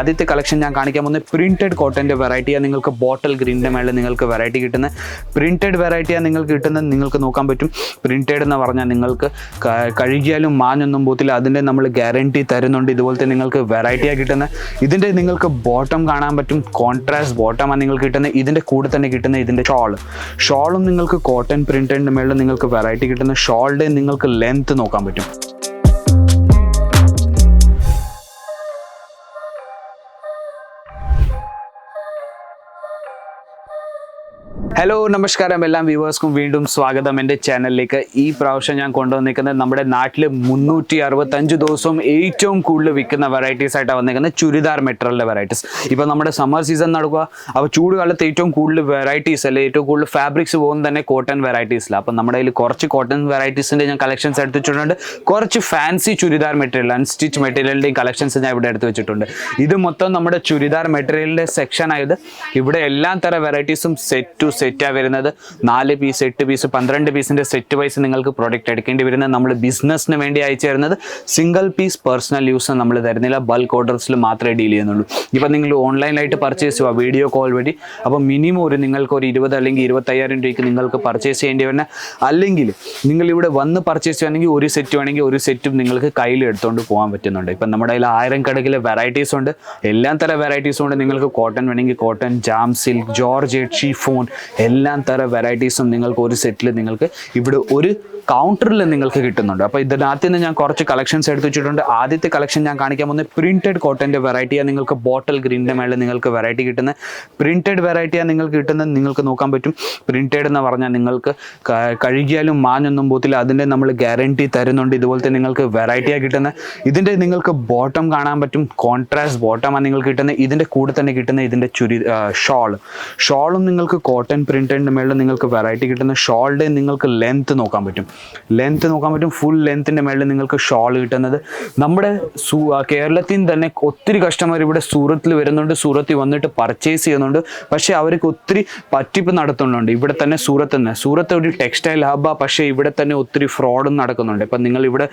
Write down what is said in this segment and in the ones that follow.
ആദ്യത്തെ കളക്ഷൻ ഞാൻ കാണിക്കാൻ പോകുന്നത് പ്രിന്റഡ് കോട്ടന്റെ വെറൈറ്റിയാണ് നിങ്ങൾക്ക് ബോട്ടൽ ഗ്രീനിന്റെ മേളിൽ നിങ്ങൾക്ക് വെറൈറ്റി കിട്ടുന്ന പ്രിന്റഡ് വെറൈറ്റിയാണ് നിങ്ങൾക്ക് കിട്ടുന്നത്. നിങ്ങൾക്ക് നോക്കാൻ പറ്റും. പ്രിന്റഡ് എന്ന് പറഞ്ഞാൽ നിങ്ങൾക്ക് കഴുകിയാലും മാഞ്ഞൊന്നും പോത്തില്ല അതിന്റെ നമ്മൾ ഗ്യാരണ്ടി തരുന്നുണ്ട്. ഇതുപോലത്തെ നിങ്ങൾക്ക് വെറൈറ്റിയാണ് കിട്ടുന്നത് ഇതിന്റെ നിങ്ങൾക്ക് ബോട്ടം കാണാൻ പറ്റും. കോൺട്രാസ്റ്റ് ബോട്ടമാണ് നിങ്ങൾക്ക് കിട്ടുന്നത്. ഇതിന്റെ കൂടെ തന്നെ കിട്ടുന്ന ഇതിന്റെ ഷോൾ ഷോളും നിങ്ങൾക്ക് കോട്ടൺ പ്രിന്റഡിന്റെ മേളിൽ നിങ്ങൾക്ക് വെറൈറ്റി കിട്ടുന്ന. ഷോളുടെ നിങ്ങൾക്ക് ലെങ്ത് നോക്കാൻ പറ്റും. ഹലോ നമസ്കാരം. എല്ലാ വ്യൂവേഴ്സ്ക്കും വീണ്ടും സ്വാഗതം. എന്റെ ചാനലിലേക്ക് ഈ പ്രാവശ്യം ഞാൻ കൊണ്ടുവന്നിരിക്കുന്നത് നമ്മുടെ നാട്ടിൽ മുന്നൂറ്റി അറുപത്തഞ്ച് ദിവസവും ഏറ്റവും കൂടുതൽ വിൽക്കുന്ന വെറൈറ്റീസ് ആയിട്ടാണ് വന്നിരിക്കുന്നത് ചുരിദാർ മെറ്റീരിയലിന്റെ വെറൈറ്റീസ് ഇപ്പോൾ നമ്മുടെ സമ്മർ സീസൺ നടക്കുക അപ്പോൾ ചൂട് കാലത്ത് ഏറ്റവും കൂടുതൽ വെറൈറ്റീസ് അല്ലെ ഏറ്റവും കൂടുതൽ ഫാബ്രിക്സ് പോകുന്നത് തന്നെ കോട്ടൺ വെറൈറ്റീസിലാണ് അപ്പം നമ്മുടെ കയ്യിൽ കുറച്ച് കോട്ടൺ വെറൈറ്റീസിന്റെ ഞാൻ കളക്ഷൻസ് എടുത്ത് വെച്ചിട്ടുണ്ട് കുറച്ച് ഫാൻസി ചുരിദാർ മെറ്റീരിയൽ അൺസ്റ്റിച്ച് മെറ്റീരിയലിന്റെയും കളക്ഷൻസ് ഞാൻ ഇവിടെ എടുത്ത് വെച്ചിട്ടുണ്ട്. ഇത് മൊത്തം നമ്മുടെ ചുരിദാർ മെറ്റീരിയലിന്റെ സെക്ഷൻ ആയത് ഇവിടെ എല്ലാ തരം വെറൈറ്റീസും സെറ്റ് ടു സെറ്റാണ് വരുന്നത്. നാല് പീസ് എട്ട് പീസ് പന്ത്രണ്ട് പീസിന്റെ സെറ്റ് വൈസ് നിങ്ങൾക്ക് പ്രോഡക്റ്റ് എടുക്കേണ്ടി വരുന്നത് നമ്മൾ ബിസിനസ്സിന് വേണ്ടി അയച്ചു തരുന്നത് സിംഗിൾ പീസ് പേഴ്സണൽ യൂസ് നമ്മൾ തരുന്നില്ല. ബൾക്ക് ഓർഡേഴ്സിൽ മാത്രമേ ഡീൽ ചെയ്യുന്നുള്ളൂ. ഇപ്പം നിങ്ങൾ ഓൺലൈനായിട്ട് പർച്ചേസ് ചെയ്യുക വീഡിയോ കോൾ വഴി. അപ്പോൾ മിനിമം ഒരു നിങ്ങൾക്ക് ഒരു ഇരുപത് അല്ലെങ്കിൽ ഇരുപത്തയ്യായിരം രൂപയ്ക്ക് നിങ്ങൾക്ക് പർച്ചേസ് ചെയ്യേണ്ടി വരുന്ന അല്ലെങ്കിൽ നിങ്ങൾ ഇവിടെ വന്ന് പർച്ചേസ് ചെയ്യുകയാണെങ്കിൽ ഒരു സെറ്റ് വേണമെങ്കിൽ ഒരു സെറ്റും നിങ്ങൾക്ക് കയ്യിൽ എടുത്തുകൊണ്ട് പോകാൻ പറ്റുന്നുണ്ട്. ഇപ്പം നമ്മുടെ കയ്യിൽ ആയിരം കടകിലെ വെറൈറ്റീസ് ഉണ്ട്. എല്ലാ തരം വെറൈറ്റീസും ഉണ്ട്. നിങ്ങൾക്ക് കോട്ടൺ വേണമെങ്കിൽ cotton jam silk georgette chiffon എല്ലാ തരം വെറൈറ്റീസും നിങ്ങൾക്ക് ഒരു സെറ്റിൽ നിങ്ങൾക്ക് ഇവിടെ ഒരു കൗണ്ടറിൽ നിങ്ങൾക്ക് കിട്ടുന്നുണ്ട്. അപ്പോൾ ഇതിനകത്ത് നിന്ന് ഞാൻ കുറച്ച് കളക്ഷൻസ് എടുത്ത് വെച്ചിട്ടുണ്ട്. ആദ്യത്തെ കളക്ഷൻ ഞാൻ കാണിക്കാൻ പോകുന്നത് പ്രിന്റഡ് കോട്ടന്റെ വെറൈറ്റിയാണ് നിങ്ങൾക്ക് ബോട്ടൽ ഗ്രീനിന്റെ മേളിൽ നിങ്ങൾക്ക് വെറൈറ്റി കിട്ടുന്നത് പ്രിന്റഡ് വെറൈറ്റിയാണ് നിങ്ങൾക്ക് കിട്ടുന്നത് നിങ്ങൾക്ക് നോക്കാൻ പറ്റും. പ്രിന്റഡ് എന്ന് പറഞ്ഞാൽ നിങ്ങൾക്ക് കഴുകിയാലും മാഞ്ഞൊന്നും പോത്തില്ല അതിന്റെ നമ്മൾ ഗ്യാരണ്ടി തരുന്നുണ്ട്. ഇതുപോലെ തന്നെ നിങ്ങൾക്ക് വെറൈറ്റിയാണ് കിട്ടുന്നത് ഇതിന്റെ നിങ്ങൾക്ക് ബോട്ടം കാണാൻ പറ്റും. കോൺട്രാസ്റ്റ് ബോട്ടമാണ് നിങ്ങൾക്ക് കിട്ടുന്നത് ഇതിന്റെ കൂടെ തന്നെ കിട്ടുന്ന ഇതിന്റെ ചുരി ഷോൾ ഷോളും നിങ്ങൾക്ക് കോട്ടൺ പ്രിന്റഡിന്റെ മേളിൽ നിങ്ങൾക്ക് വെറൈറ്റി കിട്ടുന്ന ഷോളിന്റെ നിങ്ങൾക്ക് ലെങ്ത്ത് നോക്കാൻ പറ്റും. ലെങ്ത്ത് നോക്കാൻ പറ്റും ഫുൾ ലെങ്ത്തിന്റെ മേളിൽ നിങ്ങൾക്ക് ഷോൾ കിട്ടുന്നത്. നമ്മുടെ കേരളത്തിൽ തന്നെ ഒത്തിരി കസ്റ്റമർ ഇവിടെ സൂറത്തിൽ വരുന്നുണ്ട് സൂറത്തിൽ വന്നിട്ട് പർച്ചേസ് ചെയ്യുന്നുണ്ട്. പക്ഷേ അവർക്ക് ഒത്തിരി പറ്റിപ്പ് നടത്തുന്നുണ്ട്. ഇവിടെ തന്നെ സൂറത്ത് തന്നെ. സൂറത്ത് ഒരു ടെക്സ്റ്റൈൽ ഹബ്ബാ പക്ഷേ ഇവിടെ തന്നെ ഒത്തിരി ഫ്രോഡും നടക്കുന്നുണ്ട്. ഇപ്പം നിങ്ങൾ ഇവിടെ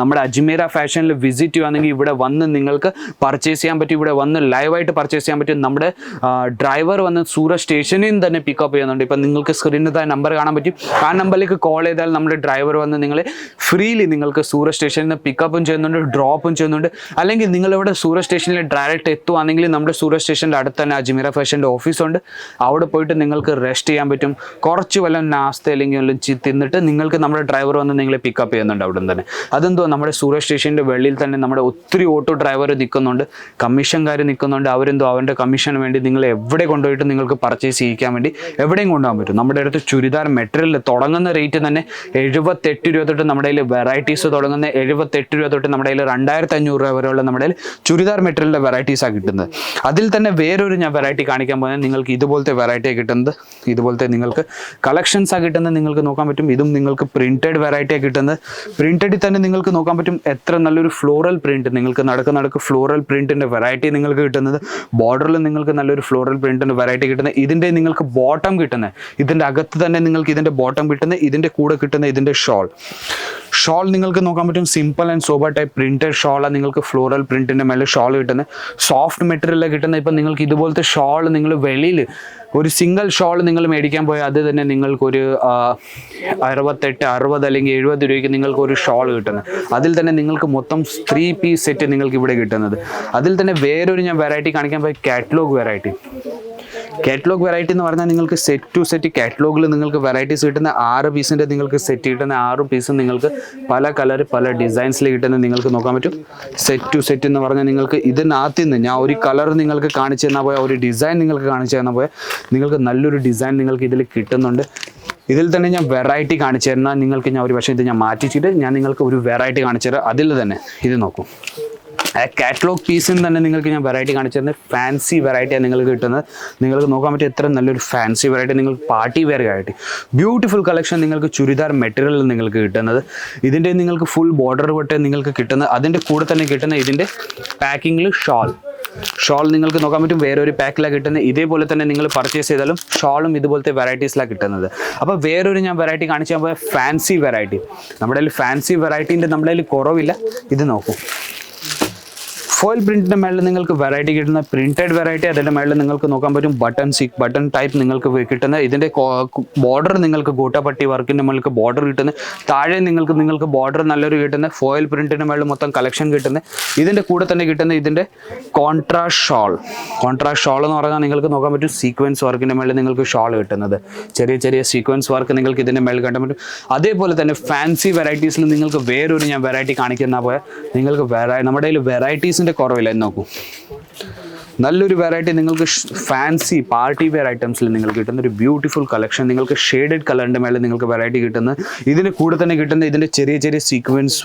നമ്മുടെ അജ്മീര ഫാഷനിൽ വിസിറ്റ് ചെയ്യുകയാണെങ്കിൽ ഇവിടെ വന്ന് നിങ്ങൾക്ക് പർച്ചേസ് ചെയ്യാൻ പറ്റും. ഇവിടെ വന്ന് ലൈവായിട്ട് പർച്ചേസ് ചെയ്യാൻ പറ്റും. നമ്മുടെ ഡ്രൈവർ വന്ന് സൂറത്ത് സ്റ്റേഷനിൽ നിന്ന് തന്നെ പിക്കപ്പ് ചെയ്യുന്നുണ്ട്. ഇപ്പം നിങ്ങൾക്ക് സ്ക്രീനിൽ തന്നെ നമ്പർ കാണാൻ പറ്റും. ആ നമ്പറിലേക്ക് കോൾ ചെയ്താൽ നമ്മുടെ ഡ്രൈവർ വന്ന് നിങ്ങളെ ഫ്രീലി നിങ്ങൾക്ക് സൂറത്ത് സ്റ്റേഷനിൽ നിന്ന് പിക്കപ്പും ചെയ്യുന്നുണ്ട് ഡ്രോപ്പും ചെയ്യുന്നുണ്ട്. അല്ലെങ്കിൽ നിങ്ങളിവിടെ സൂറത്ത് സ്റ്റേഷനിൽ ഡയറക്റ്റ് എത്തുവാണെങ്കിൽ നമ്മുടെ സൂറത്ത് സ്റ്റേഷന്റെ അടുത്ത് തന്നെ അജ്മീറ ഫാഷന്റെ ഓഫീസുണ്ട് അവിടെ പോയിട്ട് നിങ്ങൾക്ക് റെസ്റ്റ് ചെയ്യാൻ പറ്റും. കുറച്ച് വല്ല നാസ്ത അല്ലെങ്കിൽ വല്ലതും തിന്നിട്ട് നിങ്ങൾക്ക് നമ്മുടെ ഡ്രൈവർ വന്ന് നിങ്ങളെ പിക്കപ്പ് ചെയ്യുന്നുണ്ട് അവിടെ തന്നെ. അതെന്തോ നമ്മുടെ സൂറത്ത് സ്റ്റേഷന്റെ വെളിയിൽ തന്നെ നമ്മുടെ ഒത്തിരി ഓട്ടോ ഡ്രൈവർ നിൽക്കുന്നുണ്ട്. കമ്മീഷൻകാർ നിൽക്കുന്നുണ്ട്. അവരെന്തോ അവന്റെ കമ്മീഷന് വേണ്ടി നിങ്ങൾ എവിടെ കൊണ്ടുപോയിട്ട് നിങ്ങൾക്ക് പർച്ചേസ് ചെയ്യിക്കാൻ വേണ്ടി എവിടെയും കൊണ്ടുപോകാൻ പറ്റും. നമ്മുടെ അടുത്ത് ചുരിദാർ മെറ്റീരിയൽ തുടങ്ങുന്ന റേറ്റ് തന്നെ എഴുപത്തെട്ട് രൂപ തൊട്ട് നമ്മുടെ കയ്യിൽ വെറൈറ്റീസ് തുടങ്ങുന്ന എഴുപത്തെട്ട് രൂപ തൊട്ട് നമ്മുടെ കയ്യിൽ രണ്ടായിരത്തി അഞ്ഞൂറ് രൂപ വരെയുള്ള നമ്മുടെ ചുരിദാർ മെറ്റീരിയലിന്റെ വെറൈറ്റീസാണ് കിട്ടുന്നത്. അതിൽ തന്നെ വേറൊരു ഞാൻ വെറൈറ്റി കാണിക്കാൻ പോകുന്നത് നിങ്ങൾക്ക് ഇതുപോലത്തെ വെറൈറ്റിയാണ് കിട്ടുന്നത്. ഇതുപോലത്തെ നിങ്ങൾക്ക് കളക്ഷൻസാണ് കിട്ടുന്നത് നിങ്ങൾക്ക് നോക്കാൻ പറ്റും. ഇതും നിങ്ങൾക്ക് പ്രിന്റഡ് വെറൈറ്റിയാണ് കിട്ടുന്നത്. പ്രിന്റഡിൽ തന്നെ നിങ്ങൾക്ക് നോക്കാൻ പറ്റും എത്ര നല്ലൊരു ഫ്ലോറൽ പ്രിന്റ് നിങ്ങൾക്ക് നടക്ക് നടക്ക് ഫ്ലോറൽ പ്രിന്റിന്റെ വെറൈറ്റി നിങ്ങൾക്ക് കിട്ടുന്നത്. ബോർഡറിൽ നിങ്ങൾക്ക് നല്ലൊരു ഫ്ലോറൽ പ്രിന്റിന്റെ വെറൈറ്റി കിട്ടുന്നത്. ഇതിന്റെ നിങ്ങൾക്ക് ബോട്ടം കിട്ടുന്നത് ഇതിന്റെ അകത്ത് തന്നെ നിങ്ങൾക്ക് ഇതിന്റെ ബോട്ടം കിട്ടുന്നത് ഇതിന്റെ കൂടെ കിട്ടുന്ന ഇതിന്റെ ഷോൾ. ഷോൾ നിങ്ങൾക്ക് നോക്കാൻ പറ്റും simple and sober type printed ഷോളാണ് നിങ്ങൾക്ക് ഫ്ലോറൽ പ്രിന്റിന്റെ മേലെ ഷോൾ കിട്ടുന്നത് സോഫ്റ്റ് മെറ്റീരിയലിൽ കിട്ടുന്ന? ഇപ്പം നിങ്ങൾക്ക് ഇതുപോലത്തെ ഷോൾ നിങ്ങൾ വെളിയിൽ ഒരു സിംഗിൾ ഷോൾ നിങ്ങൾ മേടിക്കാൻ പോയാൽ അത് തന്നെ നിങ്ങൾക്കൊരു അറുപത്തെട്ട് അറുപത് അല്ലെങ്കിൽ എഴുപത് രൂപയ്ക്ക് നിങ്ങൾക്ക് ഒരു ഷോൾ കിട്ടുന്നത് അതിൽ തന്നെ നിങ്ങൾക്ക് മൊത്തം ത്രീ പീസ് സെറ്റ് നിങ്ങൾക്ക് ഇവിടെ കിട്ടുന്നത്. അതിൽ തന്നെ വേറൊരു ഞാൻ വെറൈറ്റി കാണിക്കാൻ പോയി കാറ്റലോഗ് വെറൈറ്റി കാറ്റലോഗ് വെറൈറ്റി എന്ന് പറഞ്ഞാൽ നിങ്ങൾക്ക് സെറ്റ് ടു സെറ്റ് കാറ്റലോഗിൽ നിങ്ങൾക്ക് വെറൈറ്റീസ് കിട്ടുന്ന ആറ് പീസിന്റെ നിങ്ങൾക്ക് സെറ്റ് കിട്ടുന്ന ആറ് പീസ് നിങ്ങൾക്ക് പല കളർ പല ഡിസൈൻസിൽ കിട്ടുന്ന നിങ്ങൾക്ക് നോക്കാൻ പറ്റും. സെറ്റ് ടു സെറ്റ് എന്ന് പറഞ്ഞാൽ നിങ്ങൾക്ക് ഇതിനകത്ത് നിന്ന് ഞാൻ ഒരു കളർ നിങ്ങൾക്ക് കാണിച്ചു തന്നാൽ പോയാൽ ഒരു ഡിസൈൻ നിങ്ങൾക്ക് കാണിച്ചു തന്നാൽ പോയാൽ നിങ്ങൾക്ക് നല്ലൊരു ഡിസൈൻ നിങ്ങൾക്ക് ഇതിൽ കിട്ടുന്നുണ്ട്. ഇതിൽ തന്നെ ഞാൻ വെറൈറ്റി കാണിച്ചു തരുന്ന നിങ്ങൾക്ക് ഞാൻ ഒരു പക്ഷേ ഇത് ഞാൻ മാറ്റിച്ചിട്ട് ഞാൻ നിങ്ങൾക്ക് ഒരു വെറൈറ്റി കാണിച്ചു തരാം. അതിൽ തന്നെ ഇത് നോക്കൂ. കാറ്റലോഗ് പീസിൽ തന്നെ നിങ്ങൾക്ക് ഞാൻ വെറൈറ്റി കാണിച്ചു തരുന്നത് ഫാൻസി വെറൈറ്റിയാണ് നിങ്ങൾക്ക് കിട്ടുന്നത്. നിങ്ങൾക്ക് നോക്കാൻ പറ്റിയ എത്ര നല്ലൊരു ഫാൻസി വെറൈറ്റി നിങ്ങൾക്ക് പാർട്ടി വെയർ ആയിട്ട് ബ്യൂട്ടിഫുൾ കളക്ഷൻ നിങ്ങൾക്ക് ചുരിദാർ മെറ്റീരിയൽ നിങ്ങൾക്ക് കിട്ടുന്നത്. ഇതിന്റെ നിങ്ങൾക്ക് ഫുൾ ബോർഡർ വട്ടേ നിങ്ങൾക്ക് കിട്ടുന്നത് അതിന്റെ കൂടെ തന്നെ കിട്ടുന്ന ഇതിന്റെ പാക്കിങ്ങിൽ ഷാൾ ഷോൾ നിങ്ങൾക്ക് നോക്കാൻ പറ്റും വേറെ ഒരു പാക്കിലാണ് കിട്ടുന്നത് ഇതേപോലെ തന്നെ നിങ്ങൾ പർച്ചേസ് ചെയ്താലും ഷോളും ഇതുപോലത്തെ വെറൈറ്റീസിലാണ് കിട്ടുന്നത്. അപ്പോൾ വേറൊരു ഞാൻ വെറൈറ്റി കാണിച്ചാൽ ഫാൻസി വെറൈറ്റി നമ്മുടെ കയ്യിൽ ഫാൻസി വെറൈറ്റീന്റെ നമ്മുടെ കയ്യിൽ കുറവില്ല. ഇത് നോക്കൂ. ഫോയിൽ പ്രിന്റിന്റെ മേളിൽ നിങ്ങൾക്ക് വെറൈറ്റി കിട്ടുന്ന പ്രിന്റഡ് വെറൈറ്റി അതിന്റെ മേളിൽ നിങ്ങൾക്ക് നോക്കാൻ പറ്റും ബട്ടൺ സീക്ക് ബട്ടൺ ടൈപ്പ് നിങ്ങൾക്ക് കിട്ടുന്ന ഇതിന്റെ ബോർഡർ നിങ്ങൾക്ക് ഗോട്ടപ്പട്ടി വർക്കിന്റെ മുകളിൽ ബോർഡർ കിട്ടുന്ന താഴെ നിങ്ങൾക്ക് നിങ്ങൾക്ക് ബോർഡർ നല്ലൊരു കിട്ടുന്ന ഫോയിൽ പ്രിന്റിന്റെ മേളിൽ മൊത്തം കളക്ഷൻ കിട്ടുന്ന ഇതിന്റെ കൂടെ തന്നെ കിട്ടുന്ന ഇതിന്റെ കോൺട്രാ ഷോൾ കോൺട്രാ ഷോൾ എന്ന് പറഞ്ഞാൽ നിങ്ങൾക്ക് നോക്കാൻ പറ്റും സീക്വൻസ് വർക്കിന്റെ മേളിൽ നിങ്ങൾക്ക് ഷോൾ കിട്ടുന്നത്. ചെറിയ ചെറിയ സീക്വൻസ് വർക്ക് നിങ്ങൾക്ക് ഇതിന്റെ മേളിൽ കണ്ടാൻ പറ്റും. അതേപോലെ തന്നെ ഫാൻസി വെറൈറ്റീസിൽ നിങ്ങൾക്ക് വേറൊരു ഞാൻ വെറൈറ്റി കാണിക്കുന്ന പോയാൽ നിങ്ങൾക്ക് വെറൈ നമ്മുടെ കയ്യിൽ വെറൈറ്റീസിന്റെ കുറവില്ല നോക്കൂ. നല്ലൊരു വെറൈറ്റി നിങ്ങൾക്ക് ഫാൻസി പാർട്ടി വെയർ ഐറ്റംസിൽ നിങ്ങൾക്ക് കിട്ടുന്ന ഒരു ബ്യൂട്ടിഫുൾ കളക്ഷൻ നിങ്ങൾക്ക് ഷെയ്ഡഡ് കളറിന്റെ മേലെ നിങ്ങൾക്ക് വെറൈറ്റി കിട്ടുന്ന ഇതിന് കൂടെ തന്നെ കിട്ടുന്ന ഇതിന്റെ ചെറിയ ചെറിയ സീക്വൻസ്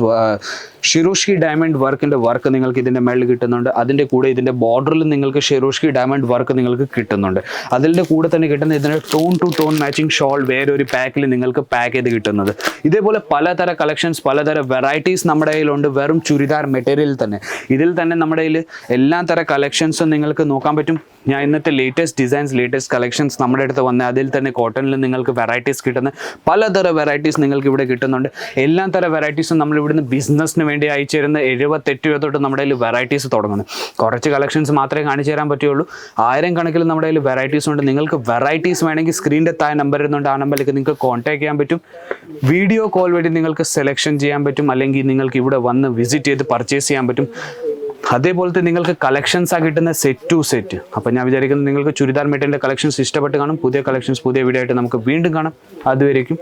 ഷിറോഷ്കി ഡയമണ്ട് വർക്കിന്റെ വർക്ക് നിങ്ങൾക്ക് ഇതിന്റെ മേളിൽ കിട്ടുന്നുണ്ട്. അതിന്റെ കൂടെ ഇതിന്റെ ബോർഡറിൽ നിങ്ങൾക്ക് ഷിറോഷ്കി ഡയമണ്ട് വർക്ക് നിങ്ങൾക്ക് കിട്ടുന്നുണ്ട്. അതിന്റെ കൂടെ തന്നെ കിട്ടുന്ന ഇതിന്റെ tone to tone matching shawl വേറെ ഒരു പാക്കിൽ നിങ്ങൾക്ക് പാക്ക് ചെയ്ത് കിട്ടുന്നത്. ഇതേപോലെ പലതര കളക്ഷൻസ് പലതര വെറൈറ്റീസ് നമ്മുടെ കയ്യിലുണ്ട്. വെറും ചുരിദാർ മെറ്റീരിയൽ തന്നെ. ഇതിൽ തന്നെ നമ്മുടെ കയ്യിൽ എല്ലാ തര കളക്ഷൻസും നിങ്ങൾക്ക് നോക്കാൻ പറ്റും. ഞാൻ ഇന്നത്തെ ലേറ്റസ്റ്റ് ഡിസൈൻസ് ലേറ്റസ്റ്റ് കളക്ഷൻസ് നമ്മുടെ അടുത്ത് വന്ന അതിൽ തന്നെ കോട്ടണിൽ നിങ്ങൾക്ക് വെറൈറ്റീസ് കിട്ടുന്ന പലതര വെറൈറ്റീസ് നിങ്ങൾക്ക് ഇവിടെ കിട്ടുന്നുണ്ട്. എല്ലാ തര വെറൈറ്റീസും നമ്മൾ ഇവിടുന്ന് ബിസിനസ്സിന് വേണ്ടി അയച്ചു തരുന്ന എഴുപത്തെട്ട് രൂപ തൊട്ട് നമ്മുടെ കയ്യിൽ വെറൈറ്റീസ് തുടങ്ങുന്നു. കുറച്ച് കളക്ഷൻസ് മാത്രമേ കാണിച്ചു തരാൻ പറ്റുള്ളൂ ആയിരം കണക്കിൽ നമ്മുടെ കയ്യിൽ വെറൈറ്റീസ് ഉണ്ട്. നിങ്ങൾക്ക് വെറൈറ്റീസ് വേണമെങ്കിൽ സ്ക്രീനിന്റെ താഴെ നമ്പർ ഇരുന്നുണ്ട് ആ നമ്പറിലേക്ക് നിങ്ങൾക്ക് കോൺടാക്ട് ചെയ്യാൻ പറ്റും. വീഡിയോ കോൾ വഴി നിങ്ങൾക്ക് സെലക്ഷൻ ചെയ്യാൻ പറ്റും. അല്ലെങ്കിൽ നിങ്ങൾക്ക് ഇവിടെ വന്ന് വിസിറ്റ് ചെയ്ത് പർച്ചേസ് ചെയ്യാൻ പറ്റും. അതേപോലത്തെ നിങ്ങൾക്ക് കളക്ഷൻസ് ആ കിട്ടുന്ന സെറ്റ് ടു സെറ്റ് അപ്പം ഞാൻ വിചാരിക്കുന്നത് നിങ്ങൾക്ക് ചുരിദാർ മെറ്റീരിയലിന്റെ കളക്ഷൻസ് ഇഷ്ടപ്പെട്ട് കാണും. പുതിയ കളക്ഷൻസ് പുതിയ വീഡിയോ ആയിട്ട് നമുക്ക് വീണ്ടും കാണാം. അതുവരേക്കും.